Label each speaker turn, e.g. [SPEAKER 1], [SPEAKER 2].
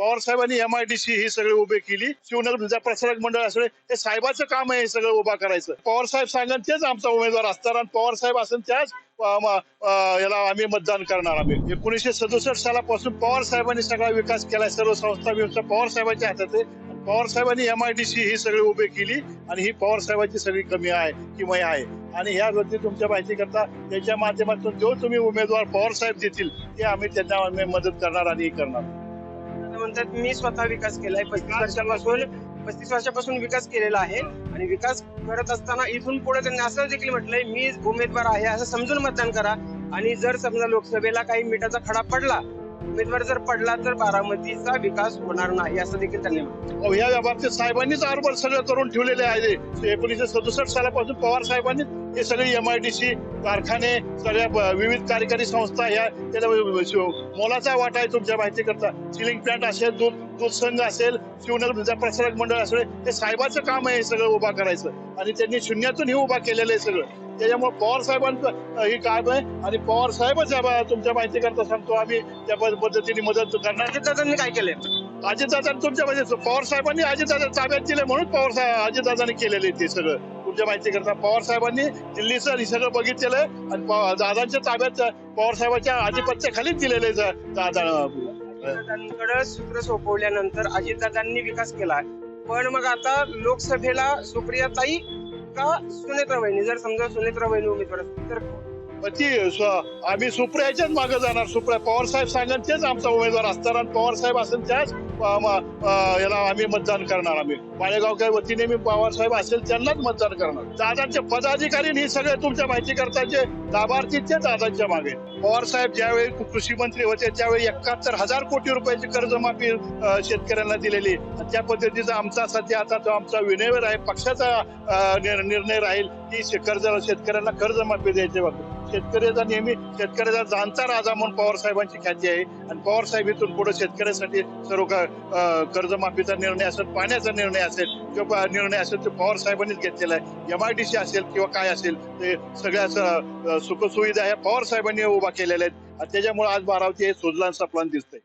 [SPEAKER 1] पवार साहेबांनी M I D C ही सगळी उभी केली. शिवनगर प्रसारक मंडळ असले हे साहेबाचं काम आहे हे सगळं उभा करायचं. पवार साहेब सांगन तेच आमचा उमेदवार असणार आणि पवार साहेब असेल त्याच याला आम्ही मतदान करणार आम्ही. एकोणीसशे सदुसष्ट सालापासून पवार साहेबांनी सगळा विकास केलाय सर्व संस्था व्यवस्था पवार साहेबांच्या हातात आहे. पवार साहेबांनी एम आय डी सी ही सगळी उभी केली आणि ही पवार साहेबांची सगळी कमी आहे किंवा आहे. आणि ह्या गोष्टी तुमच्या माहिती करता त्याच्या माध्यमातून जो तुम्ही उमेदवार पवार साहेब देतील ते आम्ही त्यांना आम्ही मदत करणार आणि हे करणार.
[SPEAKER 2] म्हणतात मी स्वतः विकास केलाय पस्तीस वर्षापासून पस्तीस वर्षापासून विकास केलेला आहे आणि विकास करत असताना इथून पुढे त्यांनी असं देखील म्हटलंय मी उमेदवार आहे असं समजून मतदान करा. आणि जर समजा लोकसभेला काही मिठाचा खडा पडला उमेदवार जर पडला तर बारामतीचा विकास होणार नाही असं देखील त्यांनी म्हटलं.
[SPEAKER 1] अहो, या बाबतीत साहेबांनीच आरोप सगळं करून ठेवलेले आहे. ते एकोणीसशे सदुसष्ट सालापासून पवार साहेबांनी हे सगळे एम आय डी सी कारखाने सगळ्या विविध कार्यकारी संस्था ह्या त्याला मोलाचा वाटा आहे तुमच्या माहिती करता सिलिंग प्लांट असेल दूध दूध संघ असेल शिवनगर प्रसारक मंडळ असेल हे साहेबाचं काम आहे हे सगळं उभा करायचं. आणि त्यांनी शून्यातून हे उभा केलेलं आहे सगळं. त्याच्यामुळे पवार साहेबांचं हे काम आहे. आणि पवार साहेबच तुमच्या माहिती करता सांगतो आम्ही. त्या पद- पद्धतीने मदत करणार.
[SPEAKER 2] अजितदादांनी काय केलंय?
[SPEAKER 1] अजितदादा तुमच्या म्हणजे पवार साहेबांनी अजितदादा ताब्यात दिले म्हणून पवार साहेब अजितदादांनी केलेले ते सगळं. तुमच्या माहिती करता पवार साहेबांनी दिल्लीचं हे सगळं बघितलेलं आहे. आणि दादांच्या ताब्यात पवार साहेबांच्या आधिपत्याखालीच दिलेले दादा.
[SPEAKER 2] अजितदादांकडे सूत्र सोपवल्यानंतर अजितदादांनी विकास केला. पण मग आता लोकसभेला सुप्रियाताई का सुनेत्रा वहिनी जर समजा सुनेत्रा वहिनी उमेदवार असतील तर
[SPEAKER 1] ती आम्ही सुप्रियाच्याच मागे जाणार. सुप्रिया पवार साहेब सांगन तेच आमचा उमेदवार असणार. आणि पवार साहेब असेल त्याच याला आम्ही मतदान करणार आम्ही. माळेगावच्या वतीने मी पवारसाहेब असेल त्यांनाच मतदान करणार. दादांचे पदाधिकारी हे सगळे तुमच्या माहिती करताचे लाभार्थीचे दादांच्या मागे. पवार साहेब ज्यावेळी कृषी मंत्री होते त्यावेळी एकाहत्तर हजार कोटी रुपयाची कर्जमाफी शेतकऱ्यांना दिलेली. त्या पद्धतीचा आमचा सध्या आता जो आमचा विनयवर आहे पक्षाचा निर्णय राहील की कर्ज शेतकऱ्यांना कर्जमाफी द्यायचे बाबतीत शेतकऱ्याचा नेहमी शेतकऱ्याचा जाणता राजा म्हणून पवार साहेबांची ख्याती आहे. आणि पवार साहेब इथून पुढे शेतकऱ्यासाठी सर्व कर्जमाफीचा निर्णय असेल पाण्याचा निर्णय असेल किंवा निर्णय असेल तो पवार साहेबांनीच घेतलेला आहे. एम आय डी सी असेल किंवा काय असेल ते सगळ्या सुखसुविधा ह्या पवार साहेबांनी उभा केलेल्या आहेत. आणि त्याच्यामुळे आज बारावती हे सुजलान सपलान दिसतंय.